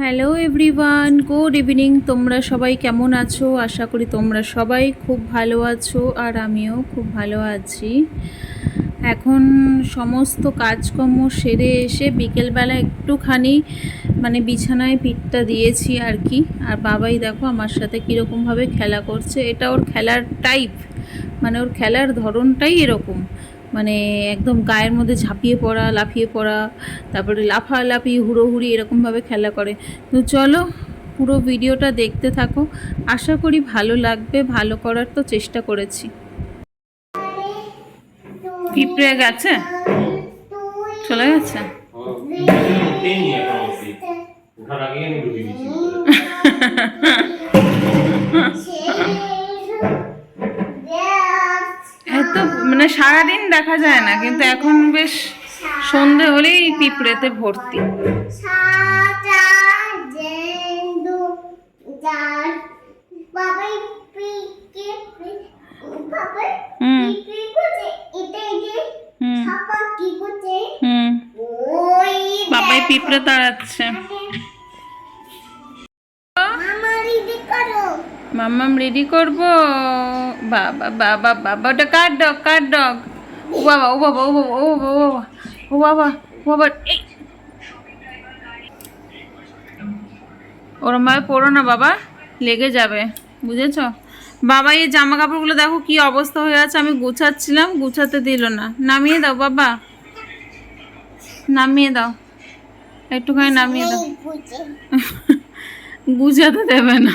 Hello everyone good evening তোমরা সবাই কেমন আছো? আশা করি তোমরা সবাই খুব ভালো আছো আর আমিও খুব ভালো আছি। এখন সমস্ত কাজকর্ম সেরে এসে বিকেলবেলা একটুখানি মানে বিছানায় পিঠটা দিয়েছি আর কি। আর বাবাই দেখো আমার সাথে কীরকমভাবে খেলা করছে। এটা ওর খেলার টাইপ মানে ওর খেলার ধরনটাই এরকম। মানে একদম গায়ের মধ্যে ঝাঁপিয়ে পড়া লাফিয়ে পড়া তারপরে লাফালাফি হুড়োহুড়ি এরকমভাবে খেলা করে। তো চলো পুরো ভিডিওটা দেখতে থাকো। আশা করি ভালো লাগবে ভালো করার তো চেষ্টা করেছি। পিঁপড়ে গেছে? চলে গেছে উঠেইনি এখন অবধি ওঠার আগে আমি ঢুকে গেছি এত মানে সারাদিন দেখা যায় না কিন্তু এখন বেশ সন্ধে হলেই পিঁপড়েতে ভর্তি। বাবাই পিঁপড়ে তাড়াচ্ছে। মাম্মাম রেডি করব। বাবা বাবা বাবা ওটা কার ডগ কার ডগ ও বাবা ও বাবা ও বাবা ও বাবা ও বাবা ও বাবা ও বাবা এই। ওরম ভাবে পড়ো না বাবা লেগে যাবে বুঝেছ? বাবা এই জামা কাপড়গুলো দেখো কি অবস্থা হয়ে আছে আমি গুছাচ্ছিলাম গুছাতে দিল না। নামিয়ে দাও বাবা। নামিয়ে দাও। একটুখানি নামিয়ে দাও। গুছাতে দেবে না।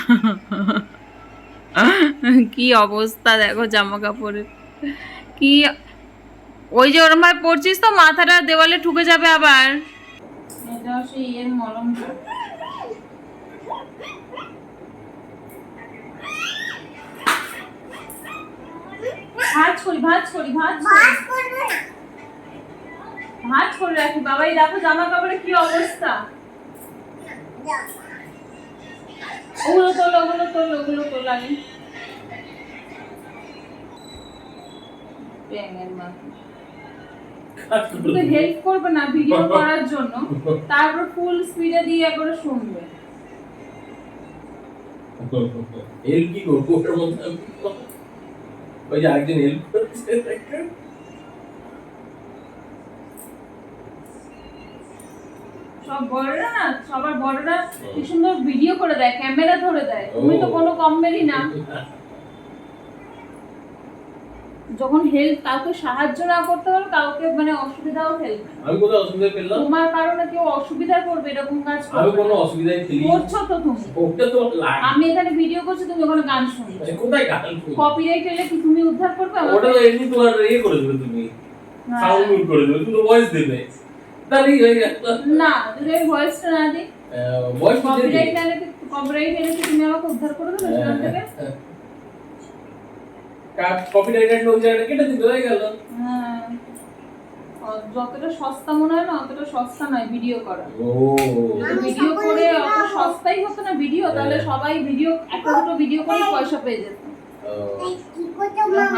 কি অবস্থা দেখো জামা কাপড়ের কি ওই যে ওরম ভাবে পড়ছিস তো মাথাটা দেওয়ালে ঠুকে যাবে আবার। সেই মলমটা ভাজ করি ভাজ করি ভাজ করি ভাজ করে রাখি বাবাই দেখো জামা কাপড়ের কি অবস্থা। ওগুলো তোলো ওগুলো তোলো ওগুলো তোলো আমি ব্যাঙের মাথা হেল্প করবে না ভিডিও করার জন্য। তারপর ফুল স্পিডে দিয়ে একবারে শুনবে। হেল্প কি করব? ওটার মধ্যে ওই যে আরেকজন হেল্প করছে সব বড়রা না সবার বড়রা কি সুন্দর ভিডিও করে দেয় ক্যামেরা ধরে দেয়। তুমি তো কোনো কমেডি না। যখন হেল্প কাউকে সাহায্য না করতে পারো কাউকে মানে অসুবিধাও ফেলবে না। আমি কোথাও অসুবিধায় ফেললাম তোমার কারণে কেউ অসুবিধায় পড়বে এরকম কাজ আমি কোনো না। অসুবিধায় ফেলি করছ তো তুমি। ওটা তো লাগে। আমি এখানে ভিডিও করছি তুমি ওখানে গান শুনছো। কোথায় গান শুনছো? কপিরাইট এলে কি তুমি উদ্ধার করবে? ওটা তো এমনি তোমার ইয়ে করে দেবে তুমি। হ্যাঁ। সাউন্ড মিউট করে দেবে তুমি ভয়েস দেবে। তাহলেই হয়ে গেল। না আমি ভয়েসটা না দিই। ভয়েস কপিরাইট এলে কি কপিরাইট এলে কি তুমি আমাকে উদ্ধার করে দেবে? সেখান থেকে? কপিরাইট ওই জায়গাটা কেটে দিতে হয়ে গেল। হ্যাঁ। যতটা সস্তা মনে হয় না অতটা সস্তা নয় ভিডিও করা। ভিডিও করে অত সস্তাই হতো না ভিডিও তাহলে সবাই ভিডিও একটা দুটো ভিডিও করে পয়সা পেয়ে যেত।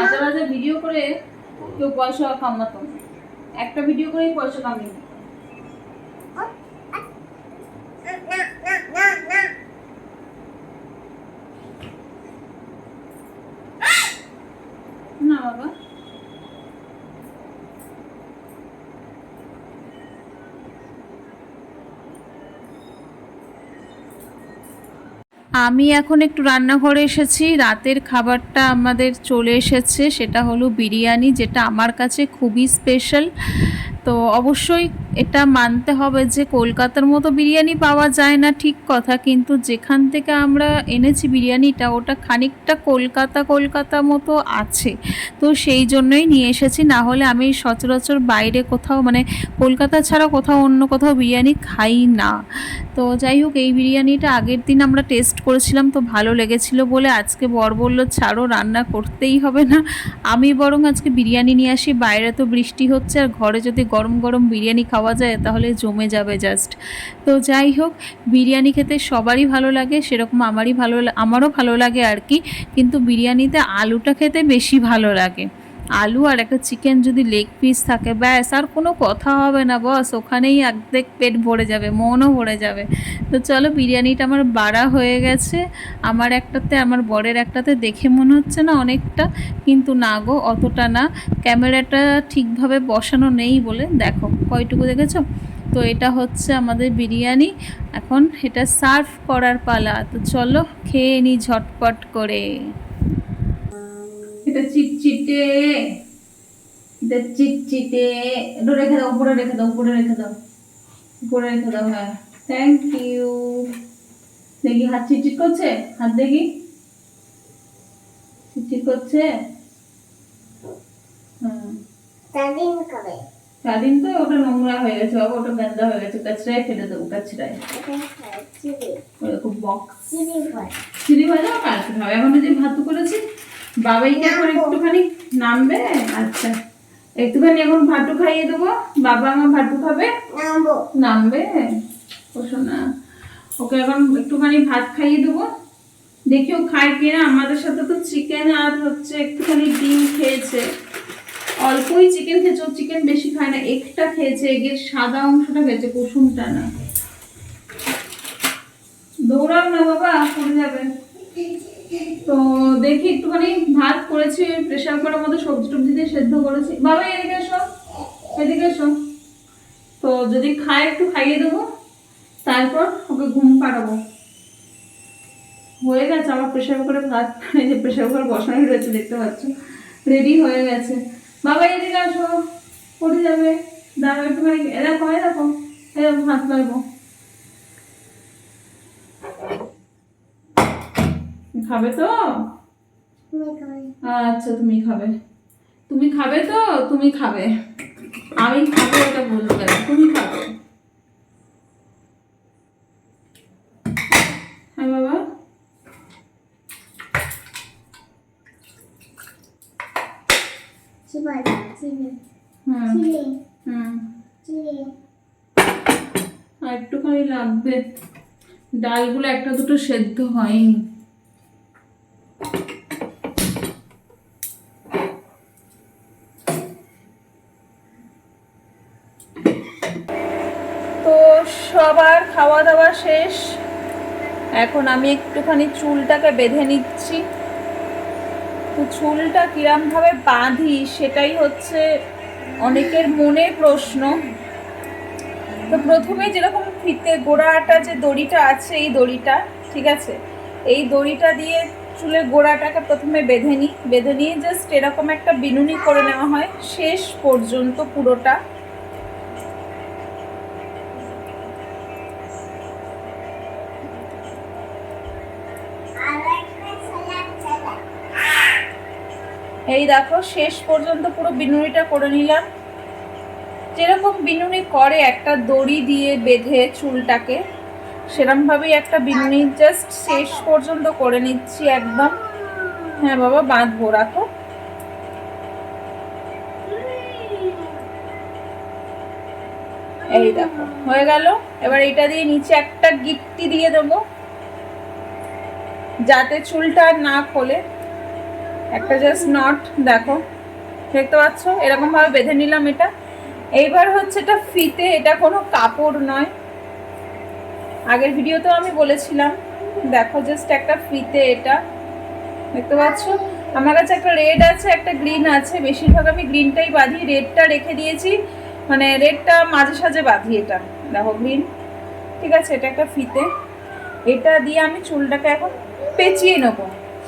হাজার হাজার ভিডিও করে কেউ পয়সা কামাতো একটা ভিডিও করেই পয়সা কামিয়ে নিত। না বাবা আমি এখন একটু রান্নাঘরে এসেছি, রাতের খাবারটা আমাদের চলে এসেছে, সেটা হলো বিরিয়ানি, যেটা আমার কাছে খুবই স্পেশাল তো অবশ্যই এটা মানতে হবে যে কলকাতার মতো বিরিয়ানি পাওয়া যায় না, ঠিক কথা। কিন্তু যেখান থেকে আমরা এনেছি বিরিয়ানিটা, ওটা খানিকটা কলকাতা কলকাতা মতো আছে। তো সেই জন্যই নিয়ে এসেছি। না হলে আমি সচরাচর বাইরে কোথাও মানে কলকাতা ছাড়া কোথাও অন্য কোথাও বিরিয়ানি খাই না। তো যাই হোক, এই বিরিয়ানিটা আগের দিন আমরা টেস্ট করেছিলাম, তো ভালো লেগেছিল বলে আজকে বর বলল, ছাড়ো, রান্না করতেই হবে না। আমি বরং আজকে বিরিয়ানি নিয়ে আসি। বাইরে তো বৃষ্টি হচ্ছে, আর ঘরে যদি গরম গরম বিরিয়ানি খাওয়া যায় তাহলে জমে যাবে জাস্ট তো যাই হোক, বিরিয়ানি খেতে সবারই ভালো লাগে, সেরকম আমারই ভালো আমারও ভালো লাগে আর কি, কিন্তু বিরিয়ানিতে আলুটা খেতে বেশি ভালো লাগে। আলু আর একটা চিকেন যদি লেগ পিস থাকে, ব্যাস, আর কোনো কথা হবে না, বস। ওখানেই অর্ধেক পেট ভরে যাবে, মনও ভরে যাবে। তো চলো, বিরিয়ানিটা আমার বাড়া হয়ে গেছে। আমার একটাতে, আমার বরের একটাতে দেখে মনে হচ্ছে না অনেকটা, কিন্তু না গো, অতটা না। ক্যামেরাটা ঠিকভাবে বসানো নেই বলে। দেখো, কয়টুকু দেখেছ? তো এটা হচ্ছে আমাদের বিরিয়ানি। এখন এটা সার্ভ করার পালা। তো চলো, খেয়ে নি ঝটপট করে। এটা চিটচিটে এটা চিটচিটে এটা রেখে দাও উপরে রেখে দাও উপরে রেখে দাও উপরে রেখে দাও হ্যাঁ থ্যাংক ইউ দেখি হাত চিটচিট করছে হাত দেখি চিটচিট করছে হুম সারাদিন তো ওটা নোংরা হয়ে গেছে বাবা ওটা গন্দা হয়ে গেছে কাচড়ায় ফেলে দেবো কাচড়ায় ওরকম বক্স চিলি ভাজা কালকে খাবে এখন যে ভাত করেছি বাবাইকে এখন একটুখানি নামবে? আচ্ছা। একটুখানি এখন ভাতু খাইয়ে দেবো। বাবা আমার ভাতু খাবে? নামবে। ও শোনা ওকে এখন একটুখানি ভাত খাইয়ে দেবো। দেখি ও খায় কিনা। আমাদের সাথে তো চিকেন আর হচ্ছে একটুখানি ডিম খেয়েছে। অল্পই চিকেন খেয়েছে। ও চিকেন বেশি খায় না। একটা খেয়েছে। এগের সাদা অংশটা খেয়েছে কুসুমটা না। দৌড়াও না বাবা পড়ে যাবে। তো দেখি একটুখানি ভাত করেছি প্রেশার কুকারের মধ্যে সবজি টবজি দিয়ে সেদ্ধ করেছি। বাবা, এদিকে এসো এদিকে এসো। তো যদি খায় একটু খাইয়ে দেবো, তারপর ওকে ঘুম পাড়াবো। হয়ে গেছে আমার প্রেশার কুকারে ভাত, এই যে প্রেশার কুকার বসানোই রয়েছে, দেখতে পাচ্ছ। রেডি হয়ে গেছে। বাবা, এদিকে আসো পড়ে যাবে। দাঁড়াও একটুখানি এরকম এরকম এরকম হাত মারবো খাবে তো? আচ্ছা তুমি খাবে। তুমি খাবে তো? তুমি খাবে। আমি খাব এটা বলবে না, তুমি খাবে। হ্যাঁ বাবা। আর একটুখানি লাগবে। ডালগুলো একটা দুটো সেদ্ধ হয়নি। তো সবার খাওয়া দাওয়া শেষ। এখন আমি একটুখানি চুলটাকে বেঁধে নিচ্ছি। তো চুলটা কিরমভাবে বাঁধি সেটাই হচ্ছে অনেকের মনে প্রশ্ন। তো প্রথমে যেরকম ফিতে গোড়াটা যে দড়িটা আছে, এই দড়িটা, ঠিক আছে? এই দড়িটা দিয়ে চুলের গোড়াটাকে প্রথমে বেঁধে নিই। বেঁধে নিয়ে জাস্ট এরকম একটা বিনুনি করে নেওয়া হয়। শেষ পর্যন্ত পুরোটা। এই দেখো, শেষ পর্যন্ত পুরো বিনুনিটা করে নিলাম। যেরকম বিনুনি করে একটা দড়ি দিয়ে বেঁধে চুলটাকে। সেরমভাবেই একটা বিনুনি জাস্ট শেষ পর্যন্ত করে নিচ্ছি একদম। হ্যাঁ বাবা, বাঁধবো, রাখো। এই দেখো, হয়ে গেল। এবার এটা দিয়ে নিচে একটা গিট্টি দিয়ে দেবো। যাতে চুলটা না খোলে। একটা জাস্ট নট দেখো। দেখতে পাচ্ছ? এরকম ভাবে বেঁধে নিলাম এটা। এইবার হচ্ছে এটা ফিতে, এটা কোনো কাপড় নয়। আগের ভিডিওতেও আমি বলেছিলাম, দেখো জাস্ট একটা ফ্রিতে এটা, দেখতে পাচ্ছ? আমার কাছে একটা রেড আছে, একটা গ্রিন আছে, বেশিরভাগ আমি গ্রিনটাই বাঁধি রেডটা রেখে দিয়েছি মানে রেডটা মাঝে সাঝে বাঁধি এটা, দেখো গ্রিন ঠিক আছে, এটা একটা ফিতে এটা দিয়ে আমি চুলটাকে এখন পেঁচিয়ে নেব,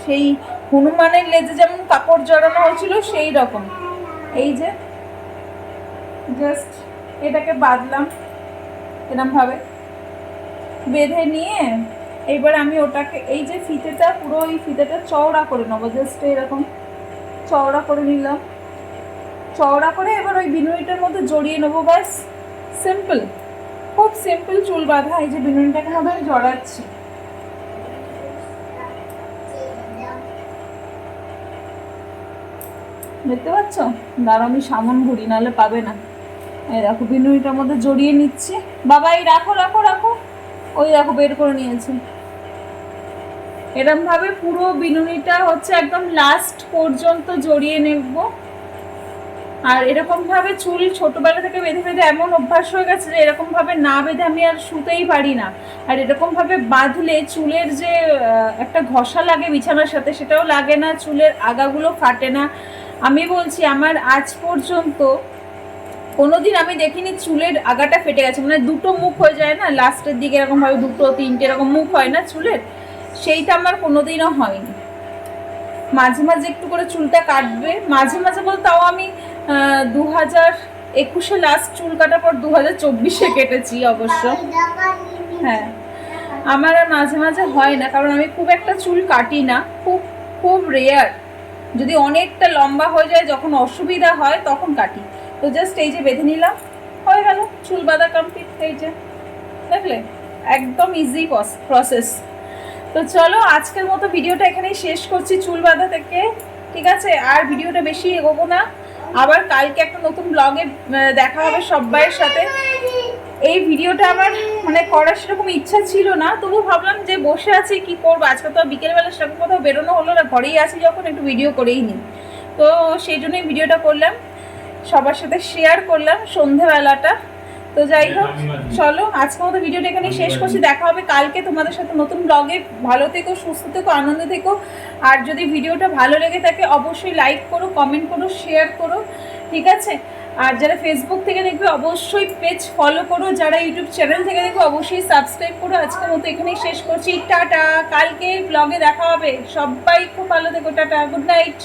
সেই হনুমানের লেজে যেমন কাপড় জড়ানো হয়েছিল সেই রকম, এই যে জাস্ট এটাকে বাঁধলাম এরকম ভাবে বেঁধে নিয়ে এবার আমি ওটাকে, এই যে ফিতেটা, পুরো এই ফিতেটা চওড়া করে নেব জাস্ট এরকম চওড়া করে নিলাম। চওড়া করে এবার ওই বিনুইটার মধ্যে জড়িয়ে নেব, ব্যাস সিম্পল খুব সিম্পল চুল বাঁধা, এই যে বিনুইটাকে মধ্যে আমি জড়াচ্ছি। দেখতে পাচ্ছ? দাঁড়াও, আমি সামন ঘুরি নাহলে পাবে না। এই দেখো, বিনুইটার মধ্যে জড়িয়ে নিচ্ছি। বাবা এই রাখো রাখো রাখো। ওই দেখো, বের করে নিয়েছে। এরমভাবে পুরো বিনুনিটা হচ্ছে একদম লাস্ট পর্যন্ত জড়িয়ে নেব। আর এরকমভাবে চুল ছোটোবেলা থেকে বেঁধে বেঁধে এমন অভ্যাস হয়ে গেছে যে এরকমভাবে না বেঁধে আমি আর শুতেই পারি না। আর এরকমভাবে বাঁধলে চুলের যে একটা ঘষা লাগে বিছানার সাথে, সেটাও লাগে না, চুলের আগাগুলো ফাটে না। আমি বলছি, আমার আজ পর্যন্ত কোনোদিন আমি দেখিনি চুলের আগাটা ফেটে গেছে। মানে দুটো মুখ হয়ে যায় না, লাস্টের দিকে এরকমভাবে দুটো, তিনটে এরকম মুখ হয় না চুলের, সেইটা আমার কোনোদিনও হয়নি। মাঝে মাঝে একটু করে চুলটা কাটবে। মাঝে মাঝে বলতে তাও আমি দু হাজার একুশে লাস্ট চুল কাটার পর দু হাজার চব্বিশে কেটেছি অবশ্য। হ্যাঁ আমার আর মাঝে মাঝে হয় না, কারণ আমি খুব একটা চুল কাটি না। খুব খুব রেয়ার যদি অনেকটা লম্বা হয়ে যায়, যখন অসুবিধা হয়, তখন কাটি। তো জাস্ট এই যে বেঁধে নিলাম, হয়ে গেল, চুল বাঁধা কমপ্লিট এই যে, দেখলে? একদম ইজি প্রসেস তো চলো, আজকের মতো ভিডিওটা এখানেই শেষ করছি চুল বাঁধা থেকে, ঠিক আছে? আর ভিডিওটা বেশি এগোবো না। আবার কালকে একটা নতুন ব্লগে দেখা হবে সব্বাইয়ের সাথে। এই ভিডিওটা আমার মানে করার সেরকম ইচ্ছা ছিল না, তবু ভাবলাম যে বসে আছি, কি করব? আজকে তো বিকেলবেলা সেরকম কোথাও বেরোনো হলো না, ঘরেই আছি যখন, একটু ভিডিও করেই নিই। তো সেই জন্যই ভিডিওটা করলাম। সবার সাথে শেয়ার করলাম সন্ধেবেলাটা। তো যাই হোক চলো আজকের মতো ভিডিওটা এখানে শেষ করছি। দেখা হবে কালকে তোমাদের সাথে নতুন ব্লগে ভালো থেকো সুস্থ থেকো আনন্দ থেকো। আর যদি ভিডিওটা ভালো লেগে থাকে অবশ্যই লাইক করো কমেন্ট করো শেয়ার করো ঠিক আছে? আর যারা ফেসবুক থেকে দেখবে অবশ্যই পেজ ফলো করো। যারা ইউটিউব চ্যানেল থেকে দেখবে অবশ্যই সাবস্ক্রাইব করো। আজকের মতো এখানেই শেষ করছি। টাটা কালকে ব্লগে দেখা হবে। সবাই খুব ভালো থেকো টাটা গুড নাইট